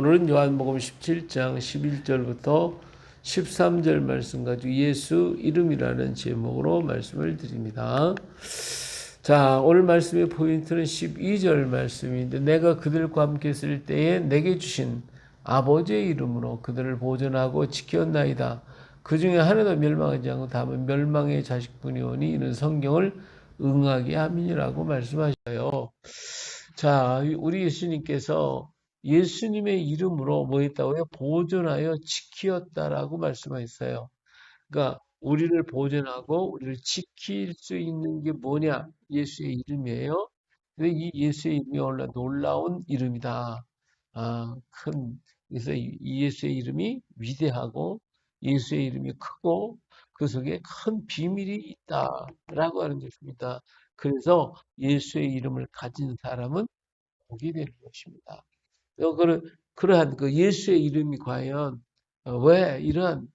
오늘은 요한복음 17장 11절부터 13절 말씀 가지고 예수 이름이라는 제목으로 말씀을 드립니다. 자, 오늘 말씀의 포인트는 12절 말씀인데 내가 그들과 함께 있을 때에 내게 주신 아버지의 이름으로 그들을 보존하고 지켰나이다. 그 중에 하나도 멸망하지 않고 다만 멸망의 자식뿐이오니 이는 성경을 응하게 함이라고 말씀하셔요. 자, 우리 예수님께서 예수님의 이름으로 뭐 했다고요? 보존하여 지키었다라고 말씀하셨어요. 그러니까 우리를 보존하고 우리를 지킬 수 있는 게 뭐냐? 예수의 이름이에요. 근데 이 예수의 이름이 올라 놀라운 이름이다. 아, 큰 그래서 이 예수의 이름이 위대하고 예수의 이름이 크고 그 속에 큰 비밀이 있다라고 하는 것입니다. 그래서 예수의 이름을 가진 사람은 복이 되는 것입니다. 그런 그러한 그 예수의 이름이 과연 어, 왜 이러한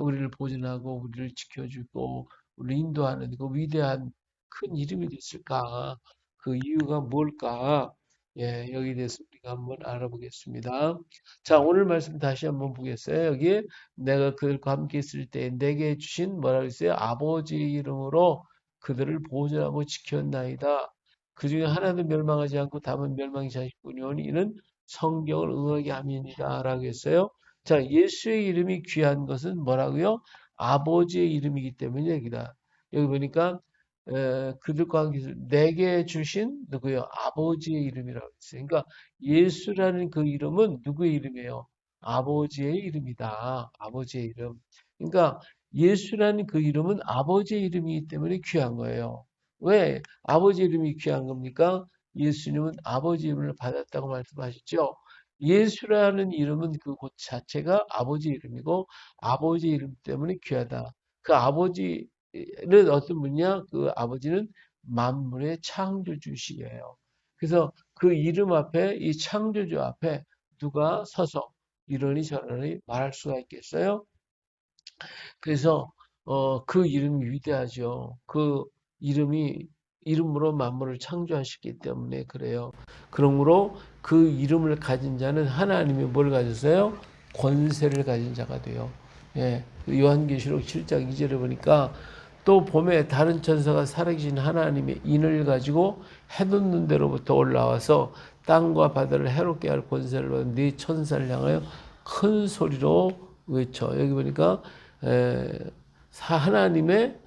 우리를 보존하고 우리를 지켜주고 우리 인도하는 그 위대한 큰 이름이 됐을까? 그 이유가 뭘까? 예, 여기 대해서 우리가 한번 알아보겠습니다. 자, 오늘 말씀 다시 한번 보겠어요. 여기 내가 그들과 함께 있을 때 내게 주신 뭐라고 했어요? 아버지의 이름으로 그들을 보존하고 지켰나이다. 그 중에 하나도 멸망하지 않고 다만 멸망이 자식뿐이오니 이는 성경을 응하게 함이니라 라고 했어요. 자, 예수의 이름이 귀한 것은 뭐라고요? 아버지의 이름이기 때문에 얘기다. 여기 보니까 에, 그들과 함께 내게 주신 누구요? 아버지의 이름이라고 했어요. 그러니까 예수라는 그 이름은 누구의 이름이에요? 아버지의 이름이다. 아버지의 이름. 그러니까 예수라는 그 이름은 아버지의 이름이기 때문에 귀한 거예요. 왜 아버지 이름이 귀한 겁니까? 예수님은 아버지 이름을 받았다고 말씀하셨죠. 예수라는 이름은 그 곳 자체가 아버지 이름이고 아버지 이름 때문에 귀하다. 그 아버지는 어떤 분이냐? 그 아버지는 만물의 창조주시예요. 그래서 그 이름 앞에 이 창조주 앞에 누가 서서 이러니 저러니 말할 수가 있겠어요? 그래서 어, 그 이름이 위대하죠. 그 이름이 이름으로 만물을 창조하셨기 때문에 그래요. 그러므로 그 이름을 가진 자는 하나님이 뭘 가졌어요? 권세를 가진 자가 돼요. 예. 그 요한계시록 7장 2절에 보니까 또 봄에 다른 천사가 살아계신 하나님의 인을 가지고 해돋는 데로부터 올라와서 땅과 바다를 해롭게 할 권세를 받은 네 천사를 향하여 큰 소리로 외쳐. 여기 보니까 에, 하나님의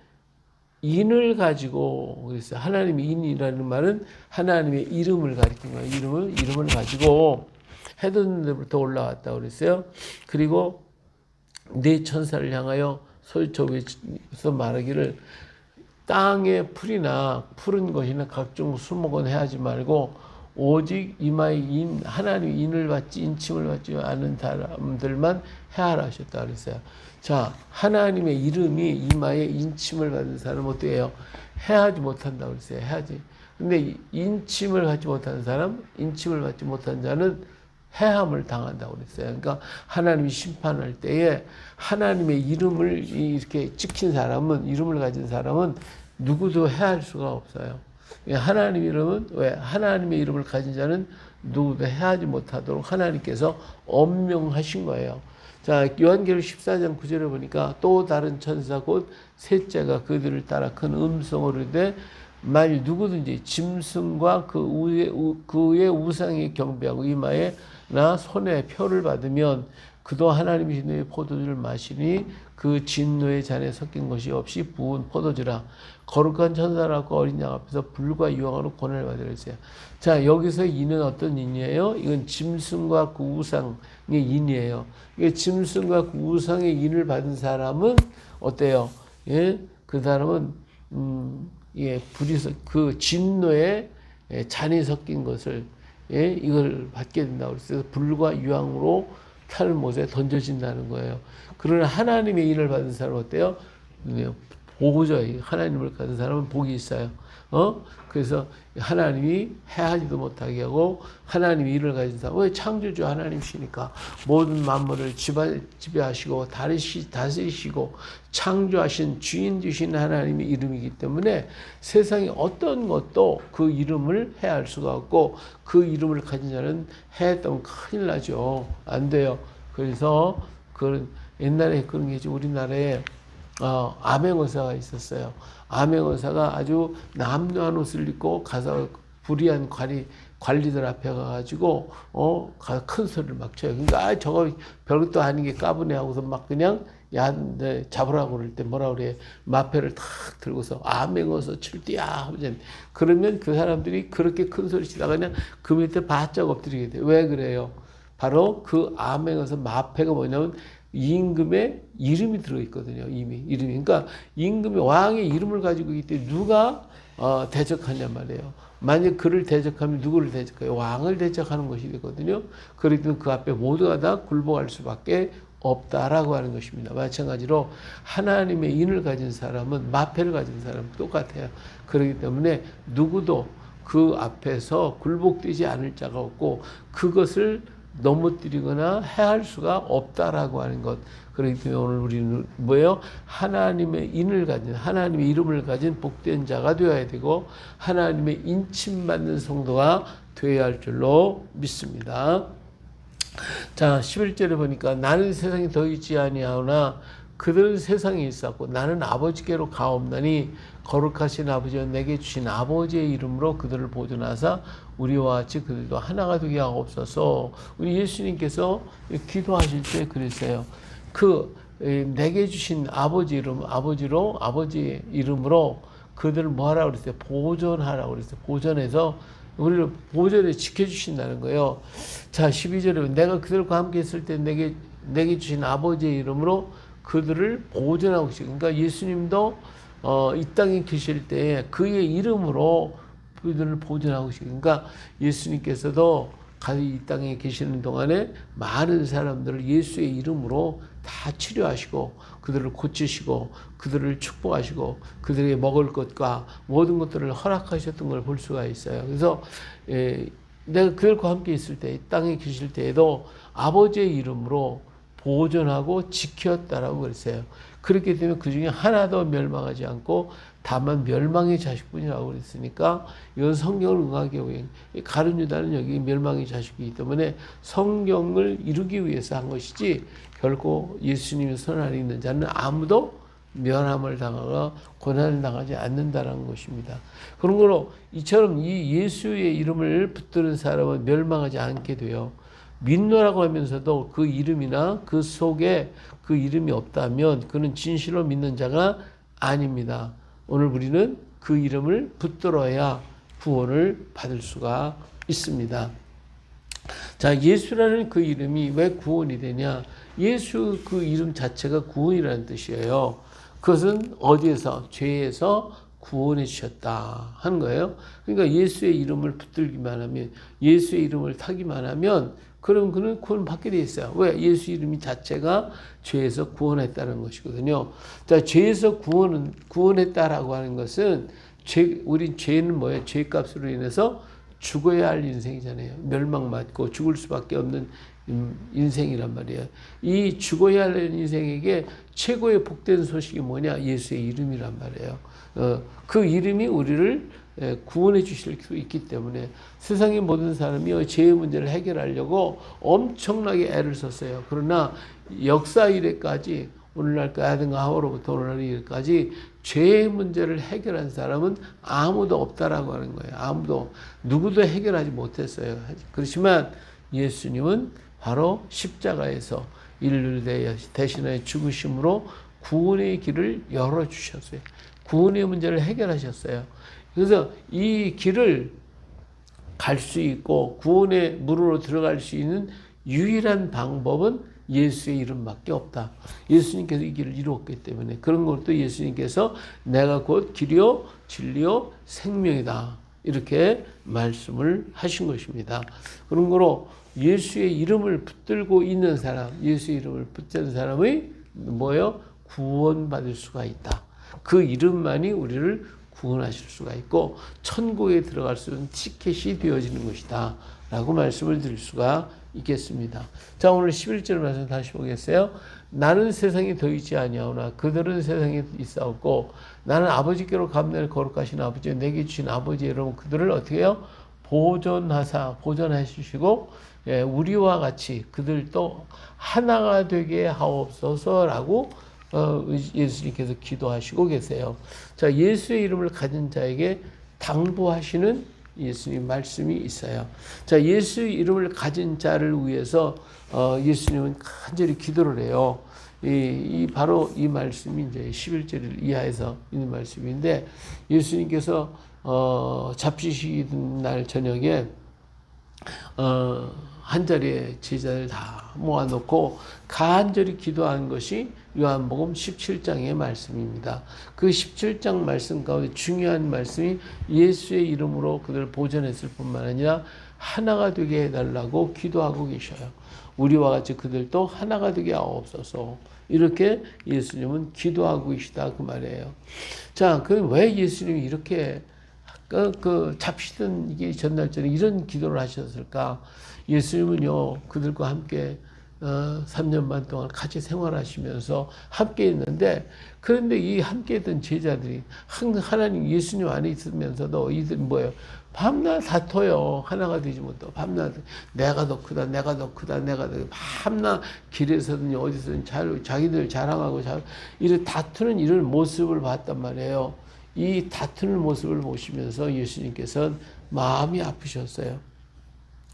인을 가지고 그랬어요. 하나님의 인이라는 말은 하나님의 이름을 가리킨 거예요. 이름을 이름을 가지고 해돋는 데부터 올라왔다 그랬어요. 그리고 네 천사를 향하여 소리쳐 외쳐서 말하기를 땅에 풀이나 푸른 것이나 각종 수목은 해하지 말고 오직 이마에 인 하나님 인을 받지 인침을 받지 않은 사람들만 해하라 하셨다 그랬어요. 자, 하나님의 이름이 이마에 인침을 받은 사람은 어때요? 해하지 못한다 그랬어요. 해하지. 근데 인침을 받지 못한 사람, 인침을 받지 못한 자는 해함을 당한다고 그랬어요. 그러니까 하나님이 심판할 때에 하나님의 이름을 이렇게 찍힌 사람은, 이름을 가진 사람은 누구도 해할 수가 없어요. 하나님 이름은, 왜? 하나님의 이름을 가진 자는 누구도 해하지 못하도록 하나님께서 엄명하신 거예요. 자, 요한계시록 14장 9절에 보니까 또 다른 천사 곧 셋째가 그들을 따라 큰 음성으로 이르되 만일 누구든지 짐승과 그 우의, 그의 우상에 경배하고 이마에 나 손에 표를 받으면 그도 하나님이신 너의 포도주를 마시니 그 진노의 잔에 섞인 것이 없이 부은 포도주라 거룩한 천사라고 어린 양 앞에서 불과 유황으로 권한을 받으랬어요. 자 여기서 이는 어떤 인이에요? 이건 짐승과 그 우상의 인이에요. 이게 짐승과 그 우상의 인을 받은 사람은 어때요? 예, 그 사람은 음, 예, 불이 그 진노의 예, 잔이 섞인 것을 예, 이걸 받게 된다고 그랬어요. 불과 유황으로 탈못에 던져진다는 거예요. 그러나 하나님의 일을 받은 사람은 어때요? 복이죠. 하나님을 가진 사람은 복이 있어요. 어? 그래서 하나님이 해하지도 못하게 하고 하나님이 일을 가진 사람 왜 창조주 하나님이시니까 모든 만물을 지배, 지배하시고 다스리시고 창조하신 주인 되신 하나님의 이름이기 때문에 세상에 어떤 것도 그 이름을 해할 수가 없고 그 이름을 가진 자는 해했다면 큰일 나죠. 안 돼요. 그래서 그 옛날에 그런 게 있죠 우리나라에 어, 암행어사가 있었어요. 암행어사가 아주 남루한 옷을 입고 가서 불의한 관리 관리들 앞에 가가지고 어큰 소리를 막 쳐요. 그러니까 아 저거 별것도 아닌 게 까부네 하고서 막 그냥 야, 내 잡으라고 그럴 때 뭐라 그래 마패를 탁 들고서 암행어서 칠띠야 하면 그러면 그 사람들이 그렇게 큰 소리 치다가 그냥 그 밑에 바짝 엎드리게 돼요. 왜 그래요? 바로 그 암행어서 마패가 뭐냐면 임금의 이름이 들어있거든요. 이미 이름이. 그러니까 임금의 왕의 이름을 가지고 때문에 누가 어, 대적하냐 말이에요. 만약 그를 대적하면 누구를 대적해요? 왕을 대적하는 것이 되거든요. 그렇기 때문에 그 앞에 모두가 다 굴복할 수밖에 없다라고 하는 것입니다. 마찬가지로 하나님의 인을 가진 사람은 마패를 가진 사람 똑같아요. 그렇기 때문에 누구도 그 앞에서 굴복되지 않을 자가 없고 그것을 넘어뜨리거나 해할 수가 없다라고 하는 것. 그렇기 때문에 오늘 우리는 뭐예요? 하나님의 인을 가진, 하나님의 이름을 가진 복된 자가 되어야 되고, 하나님의 인침받는 성도가 되어야 할 줄로 믿습니다. 자, 11절에 보니까 나는 세상에 더 있지 아니하오나 그들은 세상에 있었고 나는 아버지께로 가옵나니 거룩하신 아버지와 내게 주신 아버지의 이름으로 그들을 보존하사 우리와 같이 그들도 하나가 되게 하옵소서. 우리 예수님께서 기도하실 때 그랬어요. 그 내게 주신 아버지 이름 아버지로 아버지 이름으로 그들을 뭐 하라고 그랬어요? 보존하라고 그랬어요. 보존해서 우리를 보존해 지켜주신다는 거예요. 자, 12절에 내가 그들과 함께 있을 때 내게, 내게 주신 아버지의 이름으로 그들을 보존하고 계시고, 그러니까 예수님도 어, 이 땅에 계실 때 그의 이름으로 그들을 보존하고 계시고, 그러니까 예수님께서도 이 땅에 계시는 동안에 많은 사람들을 예수의 이름으로 다 치료하시고 그들을 고치시고 그들을 축복하시고 그들에게 먹을 것과 모든 것들을 허락하셨던 걸 볼 수가 있어요. 그래서 에, 내가 그들과 함께 있을 때 땅에 계실 때에도 아버지의 이름으로 보존하고 지켰다라고 그랬어요. 그렇기 때문에 그 중에 하나도 멸망하지 않고 다만 멸망의 자식뿐이라고 그랬으니까 이건 성경을 응하게 오행. 가룟 유다는 여기 멸망의 자식이기 때문에 성경을 이루기 위해서 한 것이지 결코 예수님의 손 안에 있는 자는 아무도 면함을 당하거나 고난을 당하지 않는다라는 것입니다. 그런 거로 이처럼 이 예수의 이름을 붙드는 사람은 멸망하지 않게 돼요. 믿노라고 하면서도 그 이름이나 그 속에 그 이름이 없다면 그는 진실로 믿는 자가 아닙니다. 오늘 우리는 그 이름을 붙들어야 구원을 받을 수가 있습니다. 자, 예수라는 그 이름이 왜 구원이 되냐? 예수 그 이름 자체가 구원이라는 뜻이에요. 그것은 어디에서? 죄에서 구원해 주셨다 하는 거예요. 그러니까 예수의 이름을 붙들기만 하면, 예수의 이름을 타기만 하면, 그럼 그는 구원 받게 돼 있어요. 왜? 예수 이름이 자체가 죄에서 구원했다는 것이거든요. 자, 죄에서 구원은, 구원했다라고 하는 것은, 죄, 우리 죄는 뭐예요? 죄값으로 인해서 죽어야 할 인생이잖아요. 멸망받고 죽을 수밖에 없는 인생이란 말이에요. 이 죽어야 할 인생에게 최고의 복된 소식이 뭐냐? 예수의 이름이란 말이에요. 어, 그 이름이 우리를 구원해 주실 수 있기 때문에 세상의 모든 사람이 죄의 문제를 해결하려고 엄청나게 애를 썼어요. 그러나 역사 이래까지 오늘날 까야든가 하오로부터 오늘날 이래까지 죄의 문제를 해결한 사람은 아무도 없다라고 하는 거예요. 아무도 누구도 해결하지 못했어요. 그렇지만 예수님은 바로 십자가에서 인류를 대신하여 죽으심으로 구원의 길을 열어 주셨어요. 구원의 문제를 해결하셨어요. 그래서 이 길을 갈 수 있고 구원의 문으로 들어갈 수 있는 유일한 방법은 예수의 이름밖에 없다. 예수님께서 이 길을 이루었기 때문에 그런 것도 예수님께서 내가 곧 길이요 진리요 생명이다. 이렇게 말씀을 하신 것입니다. 그런 거로 예수의 이름을 붙들고 있는 사람, 예수의 이름을 붙드는 사람의 뭐요? 구원받을 수가 있다. 그 이름만이 우리를 구원하실 수가 있고 천국에 들어갈 수 있는 티켓이 되어지는 것이다. 라고 말씀을 드릴 수가 있겠습니다. 자, 오늘 11절 말씀 다시 보겠어요. 나는 세상에 더 있지 아니하오나 그들은 세상에 있사옵고 나는 아버지께로 감내를 거룩하신 아버지 내게 주신 아버지 여러분 그들을 어떻게 해요? 보존하사 보존해 주시고 예, 우리와 같이 그들도 하나가 되게 하옵소서라고 어, 예수님께서 기도하시고 계세요. 자, 예수의 이름을 가진 자에게 당부하시는 예수님 말씀이 있어요. 자, 예수의 이름을 가진 자를 위해서 어, 예수님은 간절히 기도를 해요. 이, 이 바로 이 말씀이 이제 11절 이하에서 있는 말씀인데 예수님께서 어, 잡히시던 날 저녁에 어, 한 자리에 제자들 다 모아놓고 간절히 기도한 것이 요한복음 17장의 말씀입니다. 그 17장 말씀 가운데 중요한 말씀이 예수의 이름으로 그들을 보존했을 뿐만 아니라 하나가 되게 해달라고 기도하고 계셔요. 우리와 같이 그들도 하나가 되게 하옵소서. 이렇게 예수님은 기도하고 계시다 그 말이에요. 자, 그 왜 예수님이 이렇게 그, 그 잡히던 이게 전날전에 이런 기도를 하셨을까? 예수님은요 그들과 함께 어, 3년 반 동안 같이 생활하시면서 함께 있는데 그런데 이 함께 있던 제자들이 하나님 예수님 안에 있으면서도 이들 뭐예요? 밤낮 다퉈요. 하나가 되지 못하고 밤낮 내가 더 크다, 내가 더 크다, 내가 더 밤낮 길에서든 어디서든 잘 자기들 자랑하고 잘 이런 다투는 이런 모습을 봤단 말이에요. 이 다투는 모습을 보시면서 예수님께서는 마음이 아프셨어요.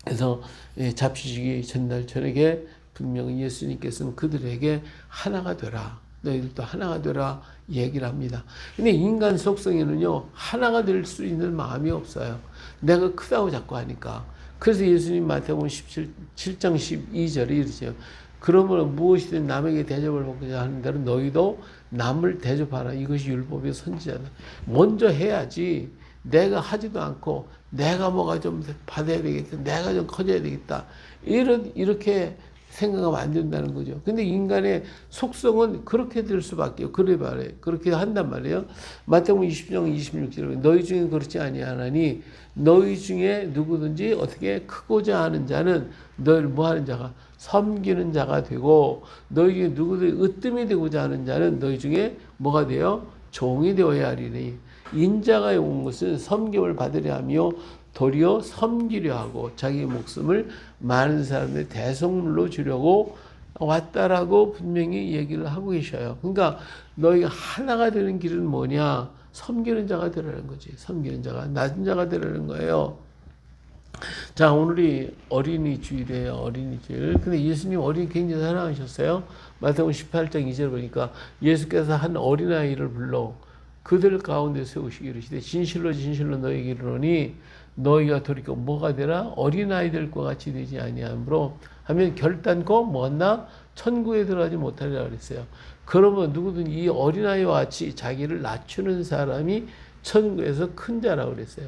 그래서 예, 잡히시기 전날 저녁에 분명히 예수님께서는 그들에게 하나가 되라. 너희들도 하나가 되라 얘기를 합니다. 근데 인간 속성에는요, 하나가 될 수 있는 마음이 없어요. 내가 크다고 자꾸 하니까. 그래서 예수님 마태복음 17, 7장 12절에 이러죠. 그러므로 무엇이든 남에게 대접을 받고자 하는 대로 너희도 남을 대접하라. 이것이 율법의 선지자다. 먼저 해야지. 내가 하지도 않고 내가 뭐가 좀 받아야 되겠다. 내가 좀 커져야 되겠다. 이런 이렇게 생각하면 안 된다는 거죠. 근데 인간의 속성은 그렇게 될 수밖에 요 그래 말해. 그렇게 한단 말이에요. 마태복음 20장 26절에 너희 중에 그렇지 아니하나니 너희 중에 누구든지 어떻게 크고자 하는 자는 너희를 뭐 하는 자가 섬기는 자가 되고 너희 중에 누구든지 으뜸이 되고자 하는 자는 너희 중에 뭐가 돼요? 종이 되어야 하리니 인자가 온 것은 섬김을 받으려 하며 도리어 섬기려 하고 자기 목숨을 많은 사람의 대성물로 주려고 왔다라고 분명히 얘기를 하고 계셔요. 그러니까 너희가 하나가 되는 길은 뭐냐? 섬기는 자가 되라는 거지. 섬기는 자가 낮은 자가 되라는 거예요. 자, 오늘이 어린이 주일이에요. 어린이 주일. 근데 예수님 어린이 굉장히 사랑하셨어요. 마태복음 18장 2절 보니까 예수께서 한 어린아이를 불러 그들 가운데 세우시기 이르시되 진실로 진실로 너희에게 이르노니 너희가 돌이켜 뭐가 되라 어린아이들과 같이 되지 아니하므로 하면 결단코 뭐나 천국에 들어가지 못하리라 그랬어요. 그러면 누구든 이 어린아이와 같이 자기를 낮추는 사람이 천국에서 큰 자라고 그랬어요.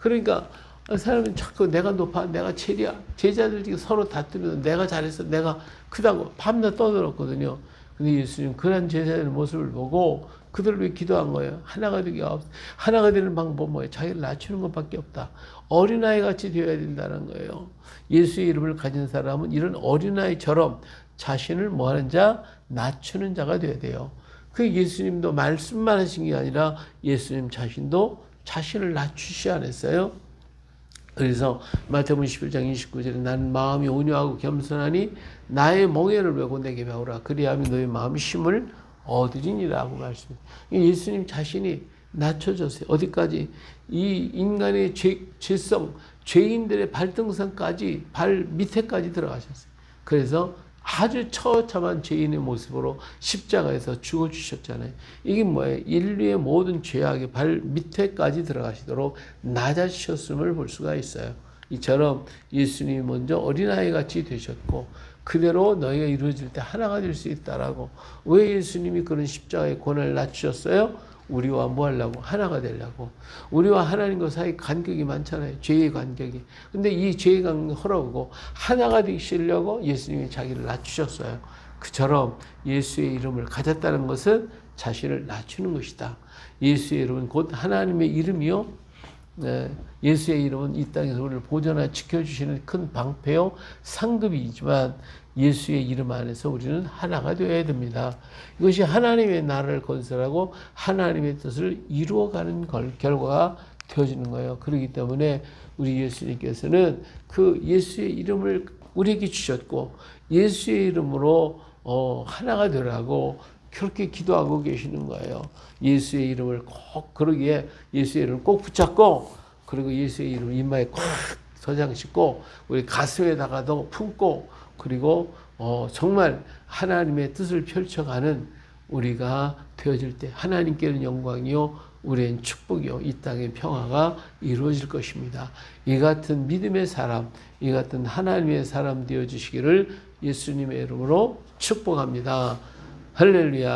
그러니까 사람은 자꾸 내가 높아, 내가 체리야. 제자들이 서로 다투면서 내가 잘했어, 내가 크다고 밤낮 떠들었거든요. 근데 예수님 그런 제자들의 모습을 보고 그들을 위해 기도한 거예요. 하나가 되기 없, 하나가 되는 방법 뭐예요? 자기를 낮추는 것밖에 없다. 어린아이 같이 되어야 된다는 거예요. 예수의 이름을 가진 사람은 이런 어린아이처럼 자신을 뭐 하는 자? 낮추는 자가 되어야 돼요. 그 예수님도 말씀만 하신 게 아니라 예수님 자신도 자신을 낮추시 않았어요. 그래서 마태복음 11장 29절에 나는 마음이 온유하고 겸손하니 나의 멍에를 메고 내게 배우라 그리하면 너의 마음이 힘을 얻으리니라고 말씀. 예수님 자신이 낮춰졌어요. 어디까지 이 인간의 죄, 죄성, 죄인들의 발등상까지 발 밑에까지 들어가셨어요. 그래서 아주 처참한 죄인의 모습으로 십자가에서 죽어 주셨잖아요. 이게 뭐예요? 인류의 모든 죄악의 발 밑에까지 들어가시도록 낮아지셨음을 볼 수가 있어요. 이처럼 예수님이 먼저 어린아이 같이 되셨고 그대로 너희가 이루어질 때 하나가 될 수 있다라고 왜 예수님이 그런 십자가의 고난을 낮추셨어요? 우리와 뭐 하려고? 하나가 되려고. 우리와 하나님과 사이 간격이 많잖아요. 죄의 간격이. 근데 이 죄의 간격을 허락하고 하나가 되시려고 예수님이 자기를 낮추셨어요. 그처럼 예수의 이름을 가졌다는 것은 자신을 낮추는 것이다. 예수의 이름은 곧 하나님의 이름이요. 네, 예수의 이름은 이 땅에서 우리를 보존하여 지켜주시는 큰 방패요 상급이지만 예수의 이름 안에서 우리는 하나가 되어야 됩니다. 이것이 하나님의 나라를 건설하고 하나님의 뜻을 이루어가는 걸, 결과가 되어지는 거예요. 그렇기 때문에 우리 예수님께서는 그 예수의 이름을 우리에게 주셨고 예수의 이름으로 어, 하나가 되라고 그렇게 기도하고 계시는 거예요. 예수의 이름을 꼭 그러기에 예수의 이름을 꼭 붙잡고 그리고 예수의 이름을 이마에 꽉 서장짓고 우리 가슴에다가도 품고 그리고 어, 정말 하나님의 뜻을 펼쳐가는 우리가 되어질 때 하나님께는 영광이요 우리는 축복이요 이 땅의 평화가 이루어질 것입니다. 이 같은 믿음의 사람, 이 같은 하나님의 사람 되어 주시기를 예수님의 이름으로 축복합니다. 할렐루야.